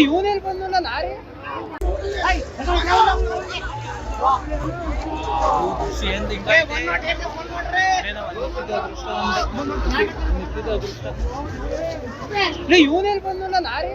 ಇವನೇನು ಬಂದಲ್ಲ ನಾರೇ ಇವನೇನು ಬಂದಲ್ಲ ನಾರೇ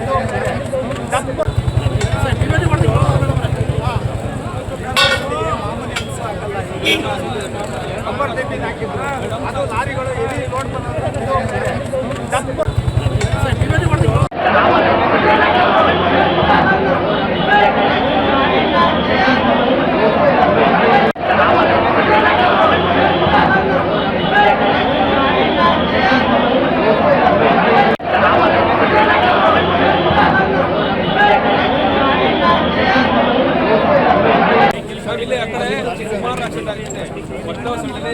ನಂಬರ್ ತೆಪ್ಪಿನ ಹಾಕಿದ್ರು ಅದು ಲಾರಿಗಳು ಎಲ್ಲಿ ಲೋಡ್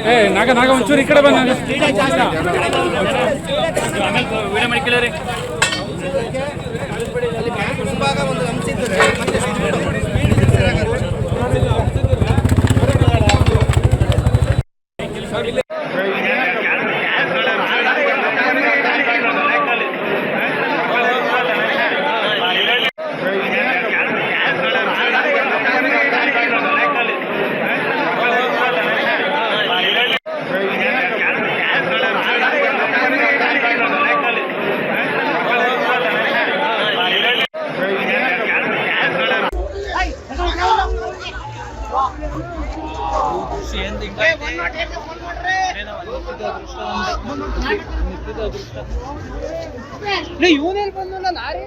ಏ ನಾಗ ನಾಗ ಒಂಚೂರು ಈ ಕಡೆ ಬಂದ ಮುಂಭಾಗ ಒಂದು ಹಂಚಿದ್ದಾರೆ ಮತ್ತೆ ಇವನೇನು ಬಂದಲ್ಲ ನಾರೇ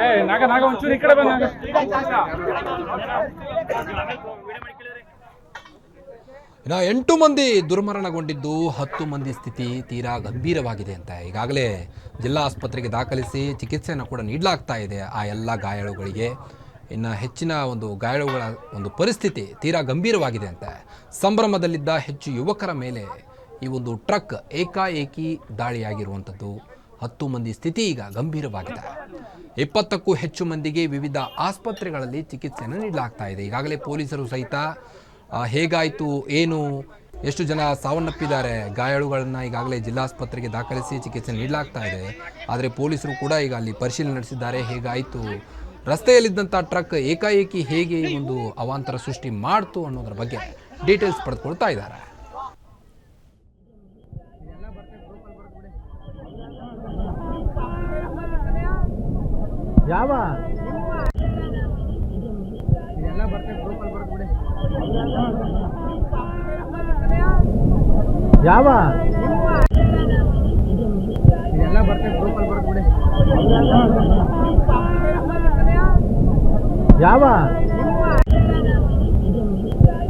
ಏ ಒಂಚೂರು ಈ ಕಡೆ ಇನ್ನು ಎಂಟು ಮಂದಿ ದುರ್ಮರಣಗೊಂಡಿದ್ದು ಹತ್ತು ಮಂದಿ ಸ್ಥಿತಿ ತೀರಾ ಗಂಭೀರವಾಗಿದೆ ಅಂತ ಈಗಾಗಲೇ ಜಿಲ್ಲಾ ಆಸ್ಪತ್ರೆಗೆ ದಾಖಲಿಸಿ ಚಿಕಿತ್ಸೆಯನ್ನು ಕೂಡ ನೀಡಲಾಗ್ತಾ ಇದೆ ಆ ಎಲ್ಲ ಗಾಯಾಳುಗಳಿಗೆ. ಇನ್ನು ಹೆಚ್ಚಿನ ಒಂದು ಗಾಯಾಳುಗಳ ಒಂದು ಪರಿಸ್ಥಿತಿ ತೀರಾ ಗಂಭೀರವಾಗಿದೆ ಅಂತ. ಸಂಭ್ರಮದಲ್ಲಿದ್ದ ಹೆಚ್ಚು ಯುವಕರ ಮೇಲೆ ಈ ಒಂದು ಟ್ರಕ್ ಏಕಾಏಕಿ ದಾಳಿಯಾಗಿರುವಂಥದ್ದು ಹತ್ತು ಮಂದಿ ಸ್ಥಿತಿ ಈಗ ಗಂಭೀರವಾಗಿದೆ. ಇಪ್ಪತ್ತಕ್ಕೂ ಹೆಚ್ಚು ಮಂದಿಗೆ ವಿವಿಧ ಆಸ್ಪತ್ರೆಗಳಲ್ಲಿ ಚಿಕಿತ್ಸೆಯನ್ನು ನೀಡಲಾಗ್ತಾ ಇದೆ. ಈಗಾಗಲೇ ಪೊಲೀಸರು ಸಹಿತ ಹೇಗಾಯಿತು, ಏನು, ಎಷ್ಟು ಜನ ಸಾವನ್ನಪ್ಪಿದ್ದಾರೆ, ಗಾಯಾಳುಗಳನ್ನು ಈಗಾಗಲೇ ಜಿಲ್ಲಾಸ್ಪತ್ರೆಗೆ ದಾಖಲಿಸಿ ಚಿಕಿತ್ಸೆ ನೀಡಲಾಗ್ತಾ ಇದೆ. ಆದರೆ ಪೊಲೀಸರು ಕೂಡ ಈಗ ಅಲ್ಲಿ ಪರಿಶೀಲನೆ ನಡೆಸಿದ್ದಾರೆ, ಹೇಗಾಯಿತು ರಸ್ತೆಯಲ್ಲಿದ್ದಂಥ ಟ್ರಕ್ ಏಕಾಏಕಿ ಹೇಗೆ ಒಂದು ಅವಾಂತರ ಸೃಷ್ಟಿ ಮಾಡ್ತು ಅನ್ನೋದ್ರ ಬಗ್ಗೆ ಡೀಟೇಲ್ಸ್ ಪಡೆದುಕೊಳ್ತಾ ಇದ್ದಾರೆ. ಯಾವ? ಎಲ್ಲ ಬರ್ತೇವೆ ಗ್ರೂಪಲ್ಲಿ ಬರ್ಬಿಡಿ ಯಾವ?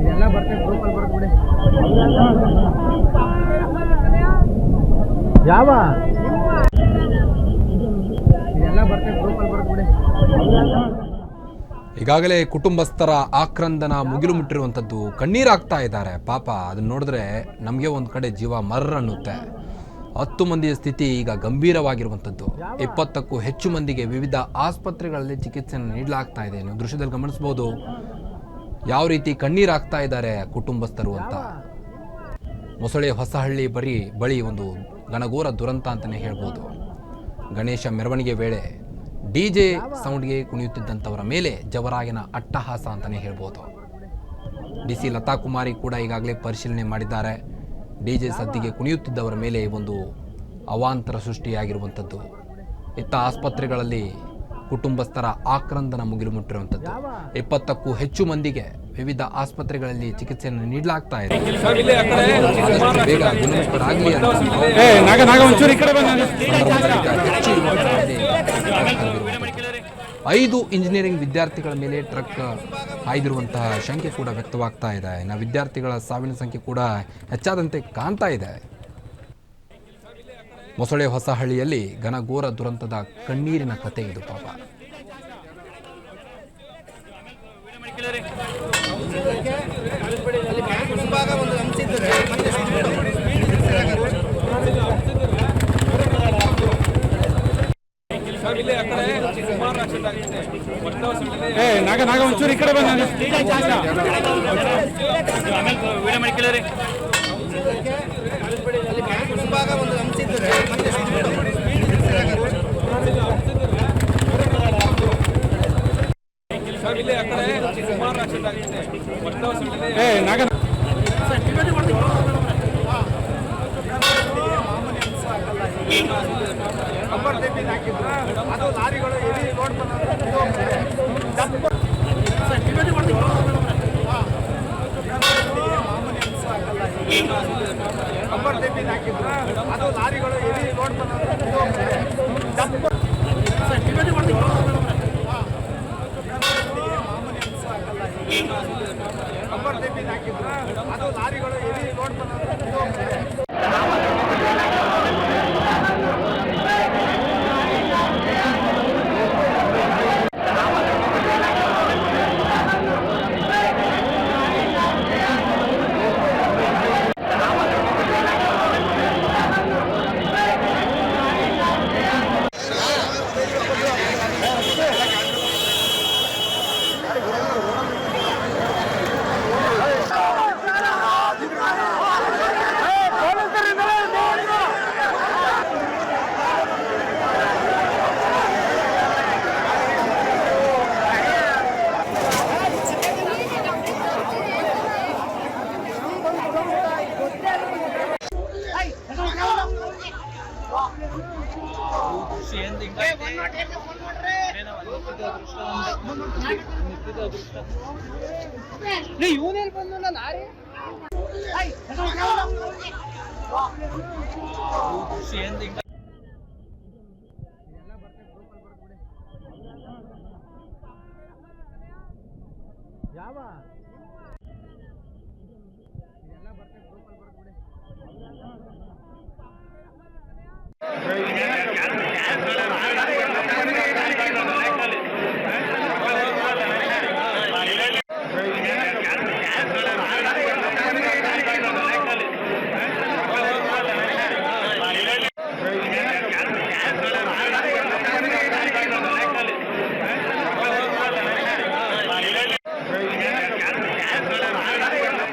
ಇದೆಲ್ಲ ಬರ್ತೇವೆ ಗ್ರೂಪಲ್ಲಿ ಬರ್ಬಿಡಿ ಯಾವ? ಇದೆಲ್ಲ ಬರ್ತೇವೆ ಗ್ರೂಪಲ್ಲಿ ಬರ್ಬಿಡಿ ಈಗಾಗಲೇ ಕುಟುಂಬಸ್ಥರ ಆಕ್ರಂದನ ಮುಗಿಲು ಮುಟ್ಟಿರುವಂಥದ್ದು ಕಣ್ಣೀರಾಗ್ತಾ ಇದ್ದಾರೆ. ಪಾಪ ಅದನ್ನ ನೋಡಿದ್ರೆ ನಮಗೆ ಒಂದು ಕಡೆ ಜೀವ ಮರ್ರ ಅನ್ನುತ್ತೆ. ಹತ್ತು ಮಂದಿಯ ಸ್ಥಿತಿ ಈಗ ಗಂಭೀರವಾಗಿರುವಂಥದ್ದು. ಇಪ್ಪತ್ತಕ್ಕೂ ಹೆಚ್ಚು ಮಂದಿಗೆ ವಿವಿಧ ಆಸ್ಪತ್ರೆಗಳಲ್ಲಿ ಚಿಕಿತ್ಸೆಯನ್ನು ನೀಡಲಾಗ್ತಾ ಇದೆ. ನೀವು ದೃಶ್ಯದಲ್ಲಿ ಗಮನಿಸ್ಬೋದು ಯಾವ ರೀತಿ ಕಣ್ಣೀರಾಗ್ತಾ ಇದ್ದಾರೆ ಕುಟುಂಬಸ್ಥರು ಅಂತ. ಮೊಸಳೆ ಹೊಸಹಳ್ಳಿ ಬರೀ ಬಳಿ ಒಂದು ಘನಘೋರ ದುರಂತ ಅಂತಲೇ ಹೇಳ್ಬೋದು. ಗಣೇಶ ಮೆರವಣಿಗೆ ವೇಳೆ ಡಿ ಜೆ ಸೌಂಡ್ಗೆ ಕುಣಿಯುತ್ತಿದ್ದಂಥವರ ಮೇಲೆ ಜವರಾಗಿನ ಅಟ್ಟಹಾಸ ಅಂತಲೇ ಹೇಳ್ಬೋದು. ಡಿ ಸಿ ಲತಾ ಕುಮಾರಿ ಕೂಡ ಈಗಾಗಲೇ ಪರಿಶೀಲನೆ ಮಾಡಿದ್ದಾರೆ. ಡಿ ಜೆ ಸದ್ದಿಗೆ ಕುಣಿಯುತ್ತಿದ್ದವರ ಮೇಲೆ ಒಂದು ಅವಾಂತರ ಸೃಷ್ಟಿಯಾಗಿರುವಂಥದ್ದು. ಇತ್ತ ಆಸ್ಪತ್ರೆಗಳಲ್ಲಿ ಕುಟುಂಬಸ್ಥರ ಆಕ್ರಂದನ ಮುಗಿಲು ಮುಟ್ಟಿರುವಂಥದ್ದು ಇಪ್ಪತ್ತಕ್ಕೂ ಹೆಚ್ಚು ಮಂದಿಗೆ ವಿವಿಧ ಆಸ್ಪತ್ರೆಗಳಲ್ಲಿ ಚಿಕಿತ್ಸೆಯನ್ನು ನೀಡಲಾಗ್ತಾ ಇದೆ. ಬೇಗ ಗುಣಮುಖರಾಗಲಿ ಅಂತ ಐದು ಇಂಜಿನಿಯರಿಂಗ್ ವಿದ್ಯಾರ್ಥಿಗಳ ಮೇಲೆ ಟ್ರಕ್ ಹಾಯ್ದಿರುವಂತಹ ಶಂಕೆ ಕೂಡ ವ್ಯಕ್ತವಾಗ್ತಾ ಇದೆ. ಇನ್ನು ವಿದ್ಯಾರ್ಥಿಗಳ ಸಾವಿನ ಸಂಖ್ಯೆ ಕೂಡ ಹೆಚ್ಚಾದಂತೆ ಕಾಣ್ತಾ ಇದೆ. ಮೊಸಳೆ ಹೊಸಹಳ್ಳಿಯಲ್ಲಿ ಘನಘೋರ ದುರಂತದ ಕಣ್ಣೀರಿನ ಕತೆ ಇದು ಪಾಪ. ನಾಗ ನಾಗ ಏ ನಾಗ ನಂಬರ್ ಹಾಕಿದ್ರು ಅದು ಲಾರಿಗಳು ಎಲ್ಲಿ ರೋಡ್ ನಂಬರ್ ತೆಪ್ಪಿದ್ದು ಹಾಕಿದ್ರು ಅದು ಲಾರಿಗಳು ಎಲ್ಲಿ ರೋಡ್ ನಂಬರ್ ತೆಪ್ಪಿದ್ದು ಹಾಕಿದ್ರು ಅದು ಲಾರಿಗಳು ಎಲ್ಲಿ ರೋಡ್ ಇವನೇನು ಬಂದು ನಾನು ಲಾರಿ ಯಾವ?